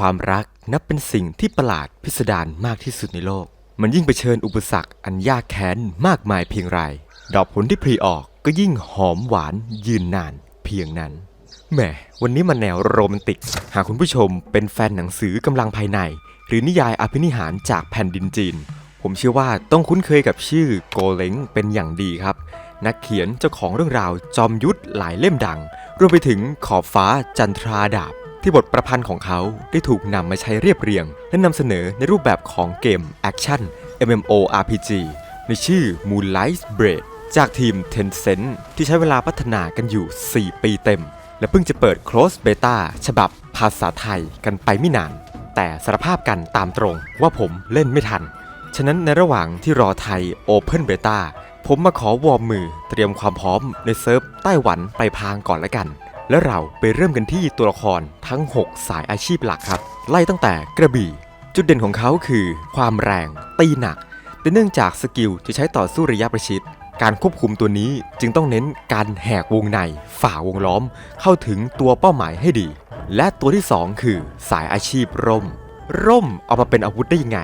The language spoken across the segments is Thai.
ความรักนับเป็นสิ่งที่ประหลาดพิสดารมากที่สุดในโลก มันยิ่งเผชิญอุปสรรคอันยากแค้นมากมายเพียงไร ดอกผลที่พลีออกก็ยิ่งหอมหวานยืนนานเพียงนั้น แหม วันนี้มันแนวโรแมนติก หากคุณผู้ชมเป็นแฟนหนังสือกำลังภายใน หรือนิยายอภินิหารจากแผ่นดินจีน ผมเชื่อว่าต้องคุ้นเคยกับชื่อโกเล้งเป็นอย่างดีครับ นักเขียนเจ้าของเรื่องราวจอมยุทธหลายเล่มดัง รวมไปถึงขอบฟ้าจันทราดาบ ที่บทประพันธ์ของเขาได้ถูกนำมาใช้เรียบเรียง และนำเสนอในรูปแบบของเกมแอคชั่น MMORPG ในชื่อ Moonlight Blade จากทีม Tencent ที่ใช้เวลาพัฒนากันอยู่ 4 ปีเต็ม และเพิ่งจะเปิด Close Beta ฉบับภาษาไทยกันไปไม่นาน แต่สารภาพกันตามตรงว่าผมเล่นไม่ทัน ฉะนั้นในระหว่างที่รอไทย Open Beta ผมมาขอวอร์มมือเตรียมความพร้อมในเซิร์ฟไต้หวันไปพางก่อนละกัน แล้วเราไปเริ่มกันที่ตัวละครทั้ง 6 สายอาชีพหลักครับ ไล่ตั้งแต่กระบี่ จุดเด่นของเขาคือ ความแรง ตีหนัก แต่เนื่องจากสกิลจะใช้ต่อสู้ระยะประชิด การควบคุมตัวนี้จึงต้องเน้นการแหกวงใน ฝ่าวงล้อม เข้าถึงตัวเป้าหมายให้ดี และตัวที่ 2 คือ สายอาชีพร่ม ร่มเอามาเป็นอาวุธได้ยังไง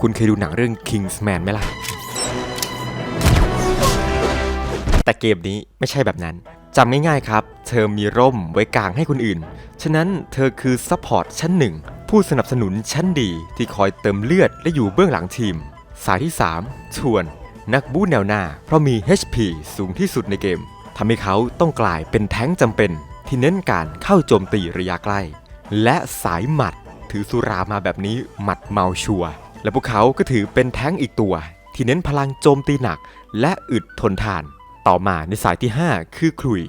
คุณเคยดูหนังเรื่อง Kingsman ไหมล่ะแต่เกมนี้ไม่ใช่แบบนั้น จำง่ายๆครับ เธอมีร่มไว้กลางให้คนอื่น ฉะนั้นเธอคือซัพพอร์ตชั้นหนึ่ง ผู้สนับสนุนชั้นดีที่คอยเติมเลือดและอยู่เบื้องหลังทีม สายที่ 3 ชวน นักบู๊แนวหน้า เพราะมี HP สูงที่สุดในเกม ทำให้เขาต้องกลายเป็นแท้งจำเป็น ที่เน้นการเข้าโจมตีระยะใกล้ และสายหมัด ถือสุรามาแบบนี้หมัดเมาชัวร์และพวกเขาก็ถือเป็นแท้งอีกตัว ที่เน้นพลังโจมตีหนัก และอึดทนทาน ต่อมาในสายที่ 5 คือครุย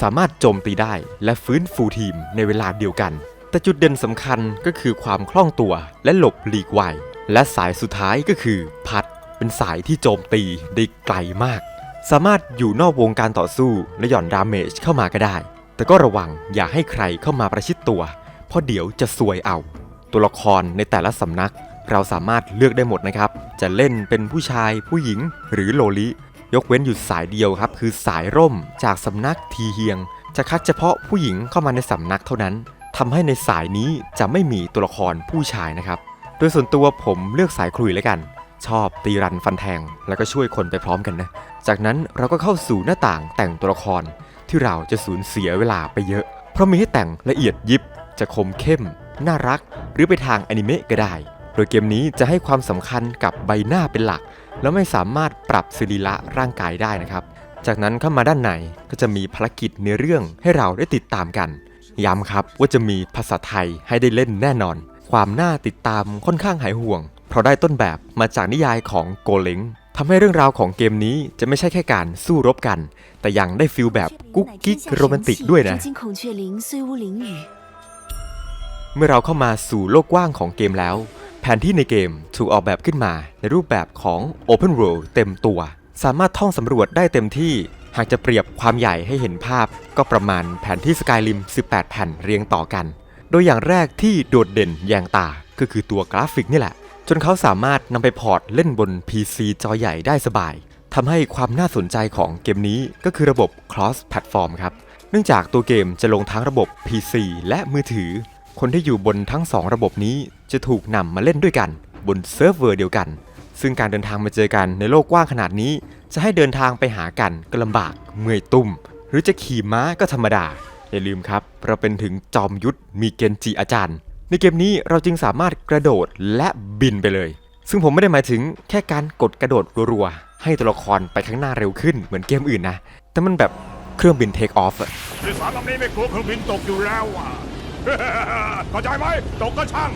สามารถโจมตีได้และฟื้นฟูทีมในเวลาเดียวกัน แต่จุดเด่นสำคัญก็คือความคล่องตัวและหลบหลีกไวและสายสุดท้ายก็คือพัด เป็นสายที่โจมตีได้ไกลมาก สามารถอยู่นอกวงการต่อสู้และหย่อนดาเมจเข้ามาก็ได้ แต่ก็ระวังอย่าให้ใครเข้ามาประชิดตัว เพราะเดี๋ยวจะซวยเอา ตัวละครในแต่ละสำนัก เราสามารถเลือกได้หมดนะครับ จะเล่นเป็นผู้ชายผู้หญิงหรือโลลิ ยกเว้นอยู่สายเดียวครับ คือสายร่มจากสำนักทีเฮียง จะคัดเฉพาะผู้หญิงเข้ามาในสำนักเท่านั้นทำให้ในสายนี้จะไม่มีตัวละครผู้ชายนะครับ โดยส่วนตัวผมเลือกสายคลุยแล้วกัน ชอบตีรันฟันแทง แล้วก็ช่วยคนไปพร้อมกันนะ จากนั้นเราก็เข้าสู่หน้าต่างแต่งตัวละครที่เราจะสูญเสียเวลาไปเยอะ เพราะมีให้แต่งละเอียดยิบ จะคมเข้ม น่ารัก หรือไปทางอนิเมะก็ได้ โดยเกมนี้จะให้ความสำคัญกับใบหน้าเป็นหลัก แล้วไม่สามารถปรับสรีระร่างกายได้นะครับ จากนั้นเข้ามาด้านในก็จะมีภารกิจในเรื่องให้เราได้ติดตามกัน ย้ำครับว่าจะมีภาษาไทยให้ได้เล่นแน่นอน ความน่าติดตามค่อนข้างหายห่วง เพราะได้ต้นแบบมาจากนิยายของโกเล้งทำให้เรื่องราวของเกมนี้จะไม่ใช่แค่การสู้รบกัน แต่ยังได้ฟิลแบบกุ๊กกิ๊กโรแมนติกด้วยนะ เมื่อเราเข้ามาสู่โลกกว้างของเกมแล้ว แผนที่ในเกมถูกออกแบบขึ้นมาในรูปแบบของ Open World เต็มตัว สามารถท่องสำรวจได้เต็มที่ หากจะเปรียบความใหญ่ให้เห็นภาพ ก็ประมาณแผนที่สกายริม18 แผ่นเรียงต่อกัน โดยอย่างแรกที่โดดเด่นแยงตา ก็คือตัวกราฟิกนี่แหละ จนเขาสามารถนำไปพอร์ตเล่นบน PC จอใหญ่ได้สบายทำให้ความน่าสนใจของเกมนี้ก็คือระบบ cross platform ครับ เนื่องจากตัวเกมจะลงทั้งระบบ PC และมือถือ คนที่อยู่บนทั้ง 2 ระบบนี้จะถูกนำมาเล่นด้วยกันบนเซิร์ฟเวอร์เดียวกัน ซึ่งการเดินทางมาเจอกันในโลกกว้างขนาดนี้ จะให้เดินทางไปหากันก็ลำบากเมื่อยตุ้มหรือจะขี่ม้าก็ธรรมดา อย่าลืมครับ เราเป็นถึงจอมยุทธมีเกนจิอาจารย์ ในเกมนี้เราจึงสามารถกระโดดและบินไปเลย ซึ่งผมไม่ได้หมายถึงแค่การกดกระโดดรัวๆให้ตัวละครไปข้างหน้าเร็วขึ้นเหมือนเกมอื่นนะแต่มันแบบเครื่องบินเทคออฟอะที่สารลำนี้ไม่กลัวเครื่องบินตกอยู่แล้วอะ เข้าใจไหมตกก็ช่าง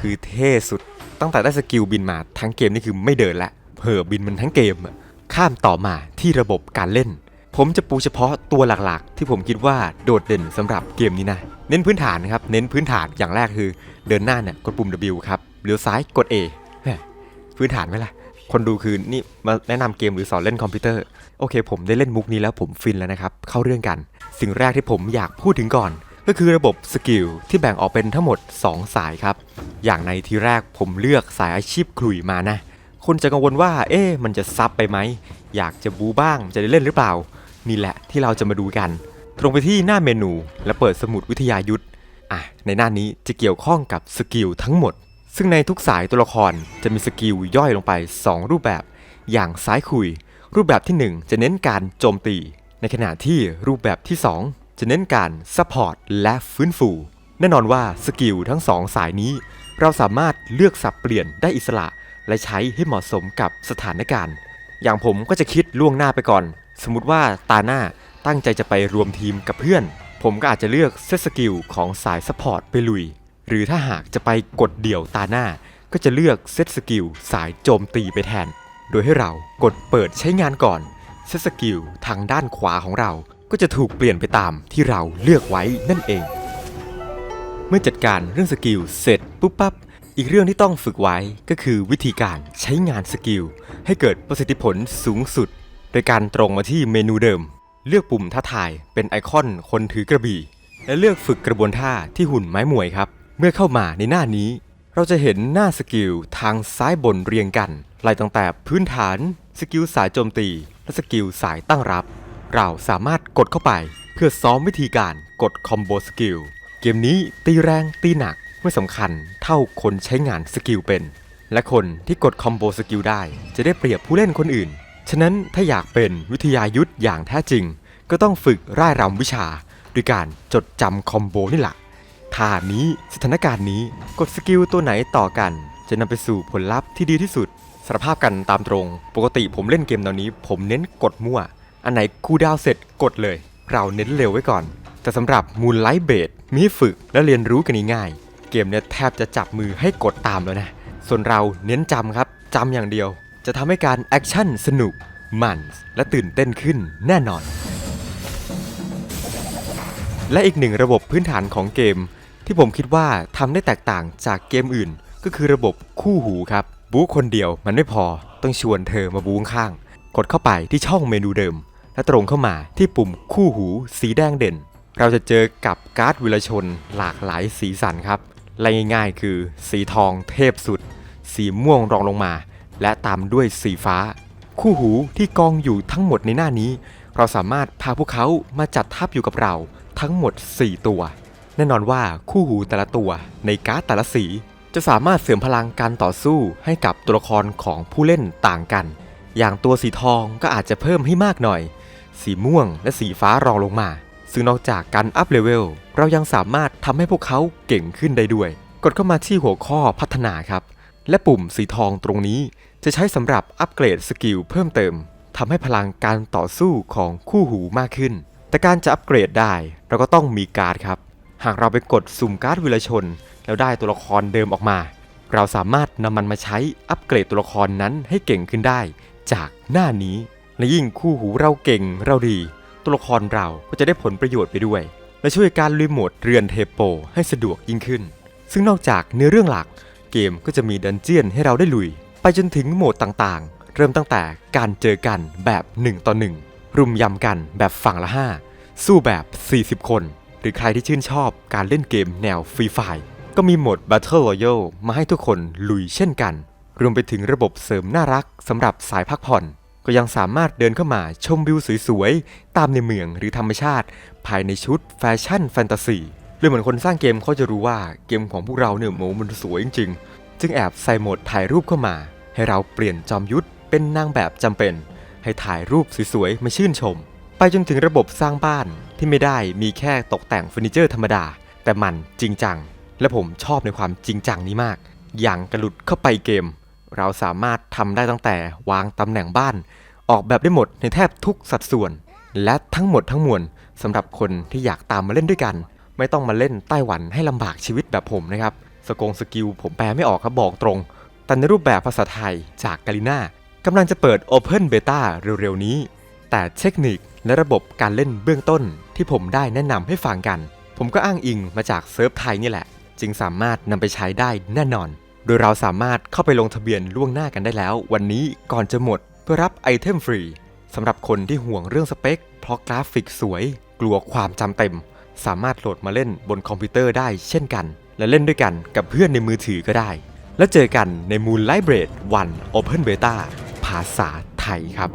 คือเท่สุด ตั้งแต่ได้สกิลบินมาทั้งเกมนี่คือไม่เดินละเผลอบินมันทั้งเกมอะข้ามต่อมาที่ระบบการเล่น ผมจะปูเฉพาะตัวหลักๆ ที่ผมคิดว่าโดดเด่นสำหรับเกมนี้นะ เน้นพื้นฐานนะครับ เน้นพื้นฐานอย่างแรกคือ เดินหน้าเนี่ยกดปุ่ม W ครับเลี้ยวซ้ายกด A พื้นฐานไหมล่ะ คนดูคือนี่มาแนะนำเกมหรือสอนเล่นคอมพิวเตอร์ โอเค ผมได้เล่นมุกนี้แล้วผมฟินแล้วนะครับ เข้าเรื่องกัน สิ่งแรกที่ผมอยากพูดถึงก่อน ก็คือระบบสกิลที่แบ่งออกเป็นทั้งหมด 2 สายครับ อย่างในทีแรกผมเลือกสายอาชีพขลุ่ยมานะคนจะกังวลว่า เอ๊ะมันจะซับไปไหม อยากจะบูบ้างจะได้เล่นหรือเปล่า นี่แหละที่เราจะมาดูกัน ตรงไปที่หน้าเมนูและเปิดสมุดวิทยายุทธอะในหน้านี้จะเกี่ยวข้องกับสกิลทั้งหมด ซึ่งในทุกสายตัวละครจะมีสกิลย่อยลงไป 2 รูปแบบ อย่างซ้ายคุย รูปแบบที่ 1 จะเน้นการโจมตี ในขณะที่รูปแบบที่ 2 จะเน้นการซัพพอร์ตและฟื้นฟู แน่นอนว่าสกิลทั้งสองสายนี้ เราสามารถเลือกสับเปลี่ยนได้อิสระ และใช้ให้เหมาะสมกับสถานการณ์ อย่างผมก็จะคิดล่วงหน้าไปก่อน สมมติว่าตาหน้าตั้งใจจะไปรวมทีมกับเพื่อน ผมก็อาจจะเลือกเซตสกิลของสายซัพพอร์ตไปลุย หรือถ้าหากจะไปกดเดี่ยวตาหน้า ก็จะเลือกเซตสกิลสายโจมตีไปแทน โดยให้เรากดเปิดใช้งานก่อนเซตสกิลทางด้านขวาของเรา ก็จะถูกเปลี่ยนไปตามที่เราเลือกไว้นั่นเอง เมื่อจัดการเรื่องสกิลเสร็จปุ๊บปั๊บอีกเรื่องที่ต้องฝึกไว้ก็คือวิธีการใช้งานสกิลให้เกิดประสิทธิผลสูงสุด โดยการตรงมาที่เมนูเดิม เลือกปุ่มท้าทายเป็นไอคอนคนถือกระบี่ และเลือกฝึกกระบวนท่าที่หุ่นไม้มวยครับ เมื่อเข้ามาในหน้านี้ เราจะเห็นหน้าสกิลทางซ้ายบนเรียงกันไล่ตั้งแต่พื้นฐาน สกิลสายโจมตี และสกิลสายตั้งรับ เราสามารถกดเข้าไปเพื่อซ้อมวิธีการกดคอมโบสกิล เกมนี้ตีแรงตีหนักไม่สำคัญเท่าคนใช้งานสกิลเป็น และคนที่กดคอมโบสกิลได้ จะได้เปรียบผู้เล่นคนอื่น ฉะนั้นถ้าอยากเป็นวิทยายุทธอย่างแท้จริง ก็ต้องฝึกร่ายรำวิชาด้วยการจดจำคอมโบนี่แหละท่านี้สถานการณ์นี้กดสกิลตัวไหนต่อกัน จะนำไปสู่ผลลัพธ์ที่ดีที่สุดสารภาพกันตามตรง ปกติผมเล่นเกมแนวนี้ ผมเน้นกดมั่ว อันไหนคูดาวเสร็จกดเลย เราเน้นเร็วไว้ก่อน แต่สำหรับมูลไลท์เบดมีให้ฝึกและเรียนรู้กันง่ายๆเกมเนี้ยแทบจะจับมือให้กดตามแล้วนะ ส่วนเราเน้นจำครับจำอย่างเดียว จะทำให้การแอคชั่นสนุก มันและตื่นเต้นขึ้นแน่นอน และอีกหนึ่งระบบพื้นฐานของเกม ที่ผมคิดว่าทำได้แตกต่างจากเกมอื่น ก็คือระบบคู่หูครับบู๊คนเดียวมันไม่พอต้องชวนเธอมาบู๊ข้างๆกดเข้าไปที่ช่องเมนูเดิม และตรงเข้ามาที่ปุ่มคู่หูสีแดงเด่น เราจะเจอกับการ์ดวิลชนหลากหลายสีสันครับและง่ายๆ คือสีทองเทพสุด สีม่วงรองลงมา และตามด้วยสีฟ้า คู่หูที่กองอยู่ทั้งหมดในหน้านี้ เราสามารถพาพวกเขามาจัดทับอยู่กับเราทั้งหมด 4 ตัว แน่นอนว่าคู่หูแต่ละตัวในการ์ดแต่ละสี จะสามารถเสริมพลังการต่อสู้ให้กับตัวละครของผู้เล่นต่างกัน อย่างตัวสีทองก็อาจจะเพิ่มให้มากหน่อย สีม่วง และสีฟ้ารองลงมา ซึ่งนอกจากการอัพเลเวล เรายังสามารถทำให้พวกเขาเก่งขึ้นได้ด้วย กดเข้ามาที่หัวข้อพัฒนาครับ และปุ่มสีทองตรงนี้ จะใช้สำหรับอัปเกรดสกิลเพิ่มเติมทำให้พลังการต่อสู้ของคู่หูมากขึ้น แต่การจะอัปเกรดได้ เราก็ต้องมีการ์ดครับ หากเราไปกดสุ่มการ์ดวิลชน แล้วได้ตัวละครเดิมออกมา เราสามารถนำมันมาใช้อัปเกรดตัวละครนั้นให้เก่งขึ้นได้ จากหน้านี้ และยิ่งคู่หูเราเก่งเราดี ตัวละครเราก็จะได้ผลประโยชน์ไปด้วย และช่วยการรีโมทเรือนเทโปให้สะดวกยิ่งขึ้น ซึ่งนอกจากเนื้อเรื่องหลัก เกมก็จะมีดันเจียนให้เราได้ลุย ไปจนถึงโหมดต่างๆ เริ่มตั้งแต่การเจอกันแบบ 1 ต่อ 1 รุมยำกันแบบฝั่งละ 5 สู้แบบ 40 คน หรือใครที่ชื่นชอบการเล่นเกมแนวฟรีไฟก็มีโหมด Battle Royale มาให้ทุกคนลุยเช่นกัน รวมไปถึงระบบเสริมน่ารักสำหรับสายพักผ่อน ก็ยังสามารถเดินเข้ามาชมวิวสวยๆ ตามในเมืองหรือธรรมชาติ ภายในชุดแฟชั่นแฟนตาซีเลยเหมือนคนสร้างเกมเขาจะรู้ว่าเกมของพวกเราเนี่ยโมมันสวยจริงๆ จึงแอบใส่โหมดถ่ายรูปเข้ามา ให้เราเปลี่ยนจอมยุทธเป็นนางแบบจำเป็น ให้ถ่ายรูปสวยๆ มาชื่นชม ไปจนถึงระบบสร้างบ้านที่ไม่ได้มีแค่ตกแต่งเฟอร์นิเจอร์ธรรมดา แต่มันจริงจัง และผมชอบในความจริงจังนี้มาก อย่างกระหลุดเข้าไปเกม เราสามารถทำได้ตั้งแต่วางตำแหน่งบ้าน ออกแบบได้หมดในแทบทุกสัดส่วน และทั้งหมดทั้งมวลสำหรับคนที่อยากตามมาเล่นด้วยกัน ไม่ต้องมาเล่นไต้หวันให้ลำบากชีวิตแบบผมนะครับสกงสกิลผมแปลไม่ออกครับบอกตรง แต่ในรูปแบบภาษาไทยจากกาลิน่ากำลังจะเปิด Open Beta เร็วๆนี้ แต่เทคนิคและระบบการเล่นเบื้องต้นที่ผมได้แนะนำให้ฟังกัน ผมก็อ้างอิงมาจากเซิร์ฟไทยนี่แหละ จึงสามารถนำไปใช้ได้แน่นอน โดยเราสามารถเข้าไปลงทะเบียนล่วงหน้ากันได้แล้ว วันนี้ก่อนจะหมดเพื่อรับไอเทมฟรีสำหรับคนที่ห่วงเรื่องสเปค เพราะกราฟิกสวย กลัวความจำเต็ม สามารถโหลดมาเล่นบนคอมพิวเตอร์ได้เช่นกัน และเล่นด้วยกันกับเพื่อนในมือถือก็ได้ แล้วเจอกันใน Moonlight Blade 1 Open Beta ภาษาไทยครับ